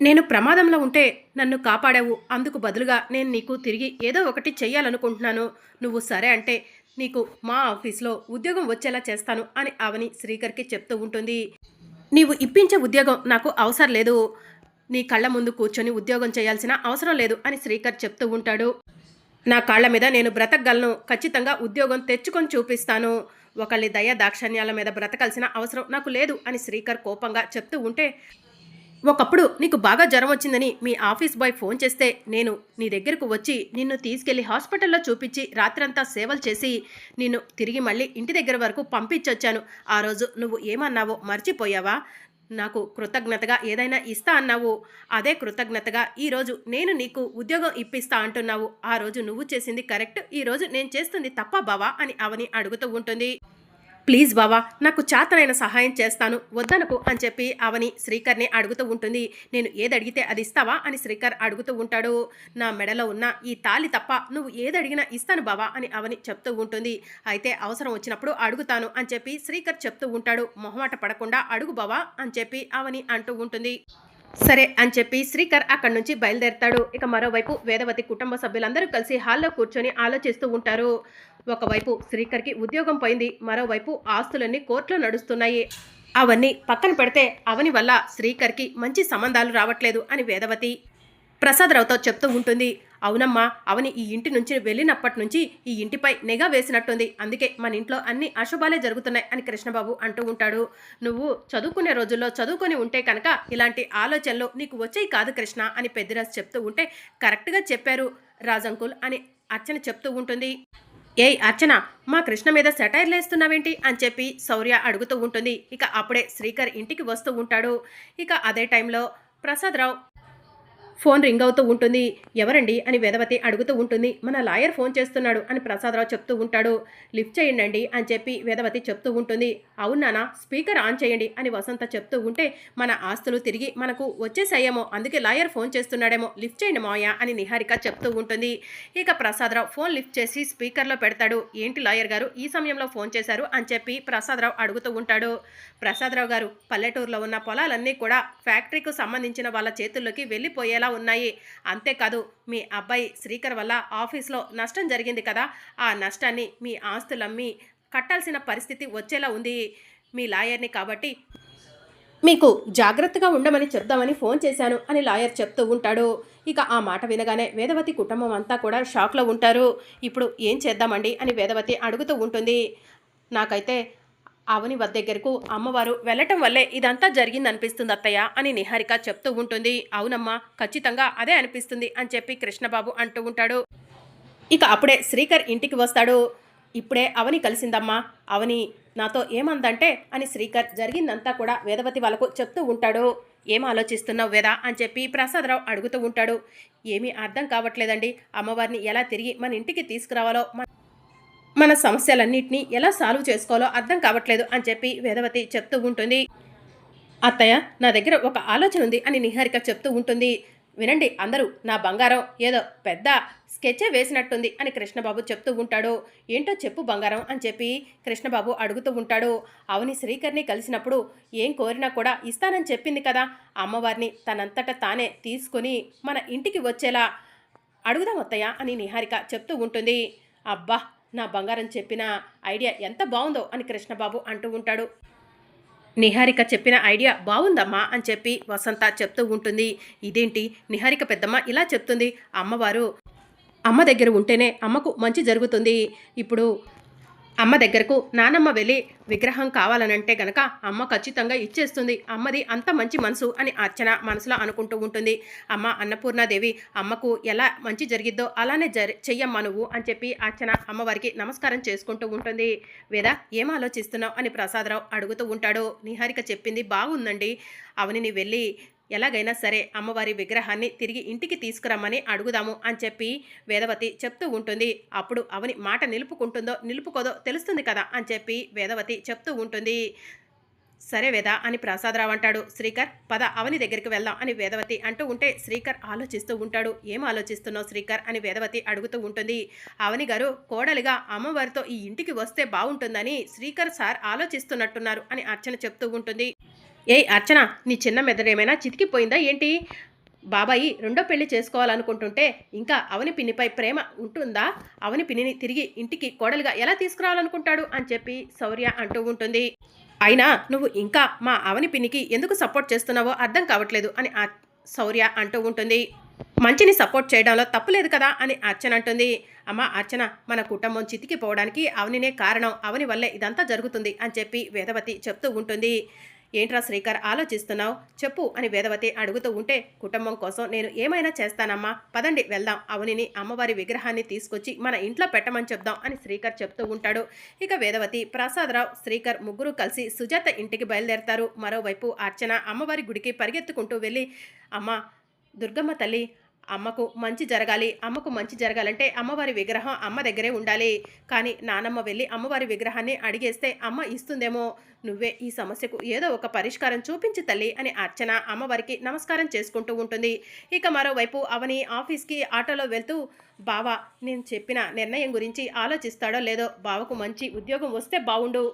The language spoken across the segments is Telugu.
నేను ప్రమాదంలో ఉంటే నన్ను కాపాడావు. అందుకు బదులుగా నేను నీకు తిరిగి ఏదో ఒకటి చెయ్యాలనుకుంటున్నాను. నువ్వు సరే అంటే నీకు మా ఆఫీస్లో ఉద్యోగం వచ్చేలా చేస్తాను అని అవని శ్రీకర్కి చెప్తూ ఉంటుంది. నీవు ఇప్పించే ఉద్యోగం నాకు అవసరం లేదు. నీ కళ్ళ ముందు కూర్చొని ఉద్యోగం చేయాల్సిన అవసరం లేదు అని శ్రీకర్ చెప్తూ ఉంటాడు. నా కాళ్ళ మీద నేను బ్రతకగలను. ఖచ్చితంగా ఉద్యోగం తెచ్చుకొని చూపిస్తాను. ఒకళ్ళి దయ దాక్షణ్యాల మీద బ్రతకాల్సిన అవసరం నాకు లేదు అని శ్రీకర్ కోపంగా చెప్తూ ఉంటే ఒకప్పుడు నీకు బాగా జ్వరం వచ్చిందని మీ ఆఫీస్ బాయ్ ఫోన్ చేస్తే నేను నీ దగ్గరకు వచ్చి నిన్ను తీసుకెళ్ళి హాస్పిటల్లో చూపించి రాత్రంతా సేవలు చేసి నిన్ను తిరిగి మళ్ళీ ఇంటి దగ్గర వరకు పంపించొచ్చాను. ఆ రోజు నువ్వు ఏమన్నావో మర్చిపోయావా? నాకు కృతజ్ఞతగా ఏదైనా ఇస్తా అన్నావు. అదే కృతజ్ఞతగా ఈరోజు నేను నీకు ఉద్యోగం ఇప్పిస్తా అంటున్నావు. ఆ రోజు నువ్వు చేసింది కరెక్ట్. ఈ రోజు నేను చేస్తుంది తప్ప బావా అని అవని అడుగుతూ ఉంటుంది. ప్లీజ్ బావా నాకు చాతనైన సహాయం చేస్తాను. వద్దనకు అని చెప్పి అవని శ్రీకర్ని అడుగుతూ ఉంటుంది. నేను ఏది అడిగితే అది ఇస్తావా అని శ్రీకర్ అడుగుతూ ఉంటాడు. నా మెడలో ఉన్న ఈ తాలి తప్ప నువ్వు ఏది అడిగినా ఇస్తాను బావా అని అవని చెప్తూ ఉంటుంది. అయితే అవసరం వచ్చినప్పుడు అడుగుతాను అని చెప్పి శ్రీకర్ చెప్తూ ఉంటాడు. మొహమాట పడకుండా అడుగు బావా అని చెప్పి అవని అంటూ ఉంటుంది. సరే అని చెప్పి శ్రీకర్ అక్కడి నుంచి బయలుదేరతాడు. ఇక మరోవైపు వేదవతి కుటుంబ సభ్యులందరూ కలిసి హాల్లో కూర్చొని ఆలోచిస్తూ ఉంటారు. ఒకవైపు శ్రీకర్కి ఉద్యోగం పోయింది మరోవైపు ఆస్తులన్నీ కోర్టులో నడుస్తున్నాయి. అవన్నీ పక్కన పెడితే అవని వల్ల శ్రీకర్కి మంచి సంబంధాలు రావట్లేదు అని వేదవతి. ప్రసాదరావుతో చెప్తూ ఉంటుంది అవునమ్మా అవని ఈ ఇంటి నుంచి వెళ్ళినప్పటి నుంచి ఈ ఇంటిపై నిఘా వేసినట్టుంది. అందుకే మన ఇంట్లో అన్ని అశుభాలే జరుగుతున్నాయి అని కృష్ణబాబు అంటూ ఉంటాడు. నువ్వు చదువుకునే రోజుల్లో చదువుకొని ఉంటే కనుక ఇలాంటి ఆలోచనలు నీకు వచ్చేవి కాదు కృష్ణ అని పెద్దిరాజు చెప్తూ ఉంటే కరెక్ట్గా చెప్పారు రాజంకుల్ అని అర్చన చెప్తూ ఉంటుంది. ఏయ్ అర్చన మా కృష్ణ మీద సెటైర్లు వేస్తున్నావేంటి? అని చెప్పి శౌర్య అడుగుతూ ఉంటుంది. ఇక అప్పుడే శ్రీకర్ ఇంటికి వస్తూ ఉంటాడు. ఇక అదే టైంలో ప్రసాదరావు ఫోన్ రింగ్ అవుతూ ఉంటుంది. ఎవరండి? అని వేదవతి అడుగుతూ ఉంటుంది. మన లాయర్ ఫోన్ చేస్తున్నాడు అని ప్రసాదరావు చెప్తూ ఉంటాడు. లిఫ్ట్ చేయండి అని చెప్పి వేదవతి చెప్తూ ఉంటుంది. అవునానా స్పీకర్ ఆన్ చేయండి అని వసంత చెప్తూ ఉంటే మన ఆస్తులు తిరిగి మనకు వచ్చేసాయేమో అందుకే లాయర్ ఫోన్ చేస్తున్నాడేమో లిఫ్ట్ చేయండి మాయా అని నిహారిక చెప్తూ ఉంటుంది. ఇక ప్రసాదరావు ఫోన్ లిఫ్ట్ చేసి స్పీకర్లో పెడతాడు. ఏంటి లాయర్ గారు ఈ సమయంలో ఫోన్ చేశారు అని చెప్పి ప్రసాదరావు అడుగుతూ ఉంటాడు. ప్రసాదరావు గారు పల్లెటూరులో ఉన్న పొలాలన్నీ కూడా ఫ్యాక్టరీకు సంబంధించిన వాళ్ళ చేతుల్లోకి వెళ్ళిపోయేలా ఉన్నాయి? అంతేకాదు మీ అబ్బాయి శ్రీకర్ వల్ల ఆఫీస్లో నష్టం జరిగింది కదా ఆ నష్టాన్ని మీ ఆస్తులమ్మి కట్టాల్సిన పరిస్థితి వచ్చేలా ఉంది. మీ లాయర్ని కాబట్టి మీకు జాగ్రత్తగా ఉండమని చెప్దామని ఫోన్ చేశాను అని లాయర్ చెప్తూ ఉంటాడు. ఇక ఆ మాట వినగానే వేదవతి కుటుంబం అంతా కూడా షాక్లో ఉంటారు. ఇప్పుడు ఏం చేద్దామండి? అని వేదవతి అడుగుతూ ఉంటుంది. నాకైతే అవని వద్ద దగ్గరకు అమ్మవారు వెళ్ళటం వల్లే ఇదంతా జరిగిందనిపిస్తుంది అత్తయ్య అని నిహారిక చెప్తూ ఉంటుంది. అవునమ్మా ఖచ్చితంగా అదే అనిపిస్తుంది అని చెప్పి కృష్ణబాబు అంటూ ఉంటాడు. ఇక అప్పుడే శ్రీకర్ ఇంటికి వస్తాడు. ఇప్పుడే అవని కలిసిందమ్మా. అవని నాతో ఏమందంటే అని శ్రీకర్ జరిగిందంతా కూడా వేదవతి వాళ్ళకు చెప్తూ ఉంటాడు. ఏం ఆలోచిస్తున్నావు వేదా అని చెప్పి ప్రసాదరావు అడుగుతూ ఉంటాడు. ఏమీ అర్థం కావట్లేదండి. అమ్మవారిని ఎలా తిరిగి మన ఇంటికి తీసుకురావాలో మన మన సమస్యలన్నింటినీ ఎలా సాల్వ్ చేసుకోవాలో అర్థం కావట్లేదు అని చెప్పి వేదవతి చెప్తూ ఉంటుంది. అత్తయ్య నా దగ్గర ఒక ఆలోచన ఉంది అని నిహారిక చెప్తూ ఉంటుంది. వినండి అందరూ నా బంగారం ఏదో పెద్ద స్కెచ్చే వేసినట్టుంది అని కృష్ణబాబు చెప్తూ ఉంటాడు. ఏంటో చెప్పు బంగారం అని చెప్పి కృష్ణబాబు అడుగుతూ ఉంటాడు. అవని శ్రీకర్ని కలిసినప్పుడు ఏం కోరినా కూడా ఇస్తానని చెప్పింది కదా. అమ్మవారిని తనంతట తానే తీసుకొని మన ఇంటికి వచ్చేలా అడుగుదాం అత్తయ్య అని నిహారిక చెప్తూ ఉంటుంది. అబ్బా నా బంగారం చెప్పిన ఐడియా ఎంత బాగుందో అని కృష్ణబాబు అంటూ ఉంటాడు. నిహారిక చెప్పిన ఐడియా బాగుందమ్మా అని చెప్పి వసంత చెప్తూ ఉంటుంది. ఇదేంటి? నిహారిక పెద్దమ్మ ఇలా చెప్తుంది. అమ్మవారు అమ్మ దగ్గర ఉంటేనే అమ్మకు మంచి జరుగుతుంది. ఇప్పుడు అమ్మ దగ్గరకు నానమ్మ వెళ్ళి విగ్రహం కావాలనంటే గనక అమ్మ ఖచ్చితంగా ఇచ్చేస్తుంది. అమ్మది అంత మంచి మనసు అని అర్చన మనసులో అనుకుంటూ ఉంటుంది. అమ్మ అన్నపూర్ణాదేవి అమ్మకు ఎలా మంచి జరిగిద్దో అలానే జరి చెయ్యమ్మా నువ్వు అని చెప్పి అర్చన అమ్మవారికి నమస్కారం చేసుకుంటూ ఉంటుంది. వేద ఏం ఆలోచిస్తున్నావు? అని ప్రసాదరావు అడుగుతూ ఉంటాడు. నిహారిక చెప్పింది బాగుందండి. అవనిని వెళ్ళి ఎలాగైనా సరే అమ్మవారి విగ్రహాన్ని తిరిగి ఇంటికి తీసుకురమ్మని అడుగుదాము అని చెప్పి వేదవతి చెప్తూ ఉంటుంది. అప్పుడు అవని మాట నిలుపుకుంటుందో నిలుపుకోదో తెలుస్తుంది కదా అని చెప్పి వేదవతి చెప్తూ ఉంటుంది. సరే వేద అని ప్రసాదరావు అంటాడు. శ్రీకర్ పద అవని దగ్గరికి వెళ్దాం అని వేదవతి అంటూ ఉంటే శ్రీకర్ ఆలోచిస్తూ ఉంటాడు. ఏం ఆలోచిస్తున్నావు శ్రీకర్ అని వేదవతి అడుగుతూ ఉంటుంది. అవని గారు కోడలిగా అమ్మవారితో ఈ ఇంటికి వస్తే బాగుంటుందని శ్రీకర్ సార్ ఆలోచిస్తున్నట్టున్నారు అని అర్చన చెప్తూ ఉంటుంది. ఏయ్ అర్చన నీ చిన్న మెదడేమైనా చితికిపోయిందా ఏంటి? బాబాయి రెండో పెళ్ళి చేసుకోవాలనుకుంటుంటే ఇంకా అవని పిన్నిపై ప్రేమ ఉంటుందా? అవని పిన్నిని తిరిగి ఇంటికి కోడలుగా ఎలా తీసుకురావాలనుకుంటాడు? అని చెప్పి శౌర్య అంటూ ఉంటుంది. అయినా నువ్వు ఇంకా మా అవని పిన్నికి ఎందుకు సపోర్ట్ చేస్తున్నావో అర్థం కావట్లేదు అని శౌర్య అంటూ ఉంటుంది. మంచిని సపోర్ట్ చేయడంలో తప్పులేదు కదా అని అర్చన అంటుంది. అమ్మ అర్చన మన కుటుంబం చితికిపోవడానికి అవనినే కారణం అవని వల్లే ఇదంతా జరుగుతుంది అని చెప్పి వేదవతి చెప్తూ ఉంటుంది. ఏంట్రా శ్రీకర్ ఆలోచిస్తున్నావు? చెప్పు అని వేదవతి అడుగుతూ ఉంటే కుటుంబం కోసం నేను ఏమైనా చేస్తానమ్మా? పదండి వెళ్దాం. అవనిని అమ్మవారి విగ్రహాన్ని తీసుకొచ్చి మన ఇంట్లో పెట్టమని చెప్దాం అని శ్రీకర్ చెప్తూ ఉంటాడు. ఇక వేదవతి ప్రసాదరావు శ్రీకర్ ముగ్గురు కలిసి సుజాత ఇంటికి బయలుదేరతారు. మరోవైపు అర్చన అమ్మవారి గుడికి పరిగెత్తుకుంటూ వెళ్ళి అమ్మ దుర్గమ్మ తల్లి అమ్మకు మంచి జరగాలి అమ్మకు మంచి జరగాలంటే అమ్మవారి విగ్రహం అమ్మ దగ్గరే ఉండాలి. కానీ నానమ్మ వెళ్ళి అమ్మవారి విగ్రహాన్ని అడిగేస్తే అమ్మ ఇస్తుందేమో? నువ్వే ఈ సమస్యకు ఏదో ఒక పరిష్కారం చూపించి తల్లి అని అర్చన అమ్మవారికి నమస్కారం చేసుకుంటూ ఉంటుంది. ఇక మరోవైపు అవని ఆఫీస్కి ఆటోలో వెళ్తూ బావ నేను చెప్పిన నిర్ణయం గురించి ఆలోచిస్తాడో లేదో? బావకు మంచి ఉద్యోగం వస్తే బావుండు.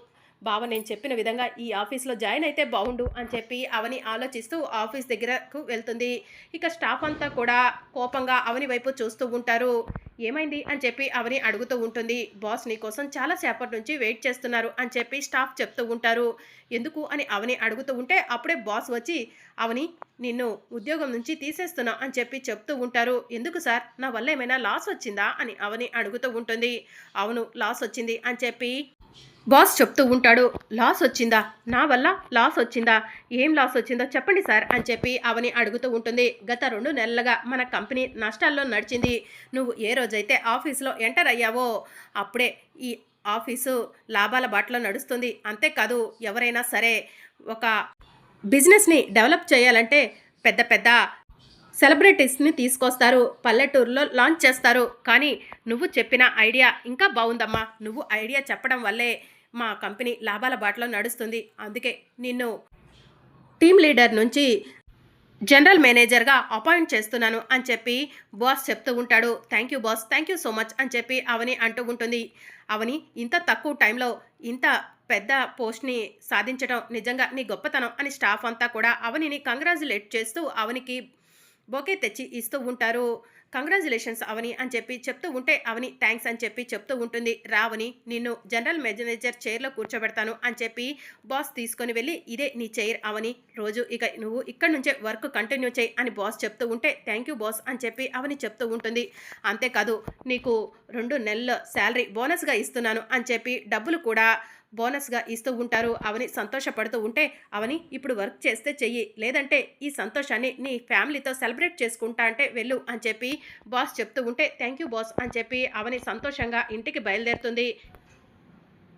బావ నేను చెప్పిన విధంగా ఈ ఆఫీస్లో జాయిన్ అయితే బాగుండు అని చెప్పి అవని ఆలోచిస్తూ ఆఫీస్ దగ్గరకు వెళ్తుంది. ఇక స్టాఫ్ అంతా కూడా కోపంగా అవని వైపు చూస్తూ ఉంటారు. ఏమైంది? అని చెప్పి అవని అడుగుతూ ఉంటుంది. బాస్ నీ కోసం చాలా సేపటి నుంచి వెయిట్ చేస్తున్నారు అని చెప్పి స్టాఫ్ చెప్తూ ఉంటారు. ఎందుకు? అని అవని అడుగుతూ ఉంటే అప్పుడే బాస్ వచ్చి అవని నిన్ను ఉద్యోగం నుంచి తీసేస్తున్నా అని చెప్పి చెప్తూ ఉంటారు. ఎందుకు సార్? నా వల్ల ఏమైనా లాస్ వచ్చిందా? అని అవని అడుగుతూ ఉంటుంది. అవును లాస్ వచ్చింది అని చెప్పి బాస్ చెప్తూ ఉంటాడు లాస్ వచ్చిందా? నా వల్ల లాస్ వచ్చిందా? ఏం లాస్ వచ్చిందో చెప్పండి సార్ అని చెప్పి అవని అడుగుతూ ఉంటుంది. గత రెండు నెలలుగా మన కంపెనీ నష్టాల్లో నడిచింది. నువ్వు ఏ రోజైతే ఆఫీస్లో ఎంటర్ అయ్యావో అప్పుడే ఈ ఆఫీసు లాభాల బాటలో నడుస్తుంది. అంతేకాదు ఎవరైనా సరే ఒక బిజినెస్ని డెవలప్ చేయాలంటే పెద్ద పెద్ద సెలబ్రిటీస్ని తీసుకొస్తారు. పల్లెటూరులో లాంచ్ చేస్తారు. కానీ నువ్వు చెప్పిన ఐడియా ఇంకా బాగుందమ్మా. నువ్వు ఐడియా చెప్పడం వల్లే మా కంపెనీ లాభాల బాటలో నడుస్తుంది. అందుకే నిన్ను టీమ్ లీడర్ నుంచి జనరల్ మేనేజర్గా అపాయింట్ చేస్తున్నాను అని చెప్పి బాస్ చెప్తూ ఉంటాడు. Thank you boss thank you so much అని చెప్పి అవని అంటూ ఉంటుంది. అవని ఇంత తక్కువ టైంలో ఇంత పెద్ద పోస్ట్ని సాధించడం నిజంగా నీ గొప్పతనం అని స్టాఫ్ అంతా కూడా అవనిని కంగ్రాచులేట్ చేస్తూ అవనికి బొకే తెచ్చి ఇస్తూ ఉంటారు. కంగ్రాచులేషన్స్ అవని అని చెప్పి చెప్తూ ఉంటే అవని థ్యాంక్స్ అని చెప్పి చెప్తూ ఉంటుంది. రావని నిన్ను జనరల్ మేనేజర్ చైర్లో కూర్చోబెడతాను అని చెప్పి బాస్ తీసుకొని వెళ్ళి ఇదే నీ చైర్ అవని రోజు ఇక నువ్వు ఇక్కడి నుంచే వర్క్ కంటిన్యూ చేయి అని బాస్ చెప్తూ ఉంటే థ్యాంక్ యూ బాస్ అని చెప్పి అవని చెప్తూ ఉంటుంది. అంతేకాదు నీకు రెండు నెలల శాలరీ బోనస్గా ఇస్తున్నాను అని చెప్పి డబ్బులు కూడా బోనస్గా ఇస్తూ ఉంటారు. అవని సంతోషపడుతూ ఉంటే అవని ఇప్పుడు వర్క్ చేస్తే చెయ్యి. లేదంటే ఈ సంతోషాన్ని నీ ఫ్యామిలీతో సెలబ్రేట్ చేసుకుంటా అంటే వెళ్ళు అని చెప్పి బాస్ చెప్తూ ఉంటే థ్యాంక్ యూ బాస్ అని చెప్పి అవని సంతోషంగా ఇంటికి బయలుదేరుతుంది.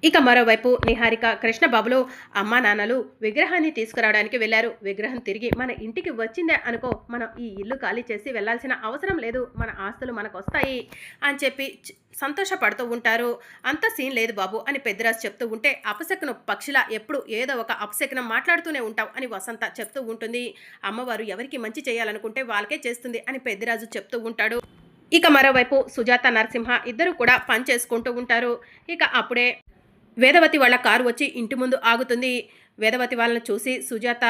ఇక మరోవైపు నిహారిక కృష్ణబాబులు అమ్మా నాన్నలు విగ్రహాన్ని తీసుకురావడానికి వెళ్ళారు. విగ్రహం తిరిగి మన ఇంటికి వచ్చిందే అనుకో మనం ఈ ఇల్లు ఖాళీ చేసి వెళ్ళాల్సిన అవసరం లేదు. మన ఆస్తులు మనకు వస్తాయి అని చెప్పి సంతోషపడుతూ ఉంటారు. అంత సీన్ లేదు బాబు అని పెద్దరాజు చెప్తూ ఉంటే అపశకునం పక్షిలా ఎప్పుడు ఏదో ఒక అపశకునం మాట్లాడుతూనే ఉంటావు అని వసంత చెప్తూ ఉంటుంది. అమ్మవారు ఎవరికి మంచి చేయాలనుకుంటే వాళ్ళకే చేస్తుంది అని పెద్దరాజు చెప్తూ ఉంటాడు. ఇక మరోవైపు సుజాత నరసింహ ఇద్దరు కూడా పని చేసుకుంటూ ఉంటారు. ఇక అప్పుడే వేదవతి వాళ్ళ కారు వచ్చి ఇంటి ముందు ఆగుతుంది. వేదవతి వాళ్ళని చూసి సుజాత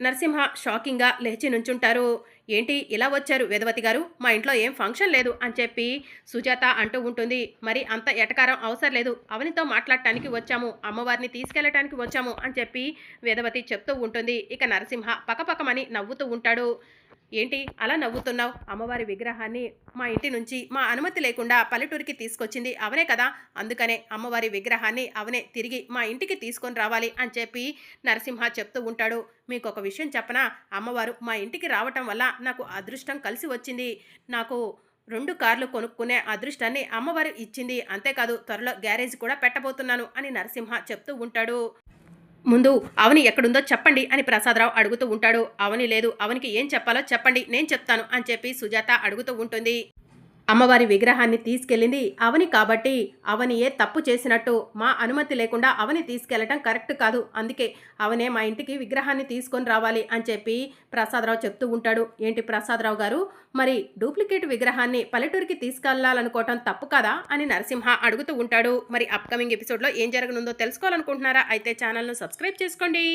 నరసింహ షాకింగ్గా లేచి నుంచుంటారు. ఏంటి ఇలా వచ్చారు వేదవతి గారు? మా ఇంట్లో ఏం ఫంక్షన్ లేదు అని చెప్పి సుజాత అంటూ ఉంటుంది. మరి అంత ఎటకారం అవసరం లేదు. అవనితో మాట్లాడటానికి వచ్చాము. అమ్మవారిని తీసుకెళ్ళటానికి వచ్చాము అని చెప్పి వేదవతి చెప్తూ ఉంటుంది. ఇక నరసింహ పకపకమని నవ్వుతూ ఉంటాడు. ఏంటి అలా నవ్వుతున్నావు? అమ్మవారి విగ్రహాన్ని మా ఇంటి నుంచి మా అనుమతి లేకుండా పల్లెటూరికి తీసుకొచ్చింది అవనే కదా. అందుకనే అమ్మవారి విగ్రహాన్ని అవనే తిరిగి మా ఇంటికి తీసుకొని రావాలి అని చెప్పి నరసింహ చెప్తూ ఉంటాడు. మీకు ఒక విషయం చెప్పనా? అమ్మవారు మా ఇంటికి రావటం వల్ల నాకు అదృష్టం కలిసి వచ్చింది. నాకు రెండు కార్లు కొనుక్కునే అదృష్టాన్ని అమ్మవారు ఇచ్చింది. అంతేకాదు త్వరలో గ్యారేజ్ కూడా పెట్టబోతున్నాను అని నరసింహ చెప్తూ ఉంటాడు. ముందు అవని ఎక్కడుందో చెప్పండి అని ప్రసాదరావు అడుగుతూ ఉంటాడు. అవని లేదు. అవనికి ఏం చెప్పాలో చెప్పండి. నేను చెప్తాను అని చెప్పి సుజాత అడుగుతూ ఉంటుంది. అమ్మవారి విగ్రహాన్ని తీసుకెళ్ళింది అవని కాబట్టి అవని ఏ తప్పు చేసినట్టు మా అనుమతి లేకుండా అవని తీసుకెళ్ళటం కరెక్ట్ కాదు. అందుకే అవనే మా ఇంటికి విగ్రహాన్ని తీసుకొని రావాలి అని చెప్పి ప్రసాదరావు చెప్తూ ఉంటాడు. ఏంటి ప్రసాదరావు గారు? మరి డూప్లికేట్ విగ్రహాన్ని పల్లెటూరికి తీసుకెళ్ళాలనుకోవటం తప్పు కదా అని నరసింహ అడుగుతూ ఉంటాడు. మరి అప్కమింగ్ ఎపిసోడ్లో ఏం జరగనుందో తెలుసుకోవాలనుకుంటున్నారా? అయితే ఛానల్ను సబ్స్క్రైబ్ చేసుకోండి.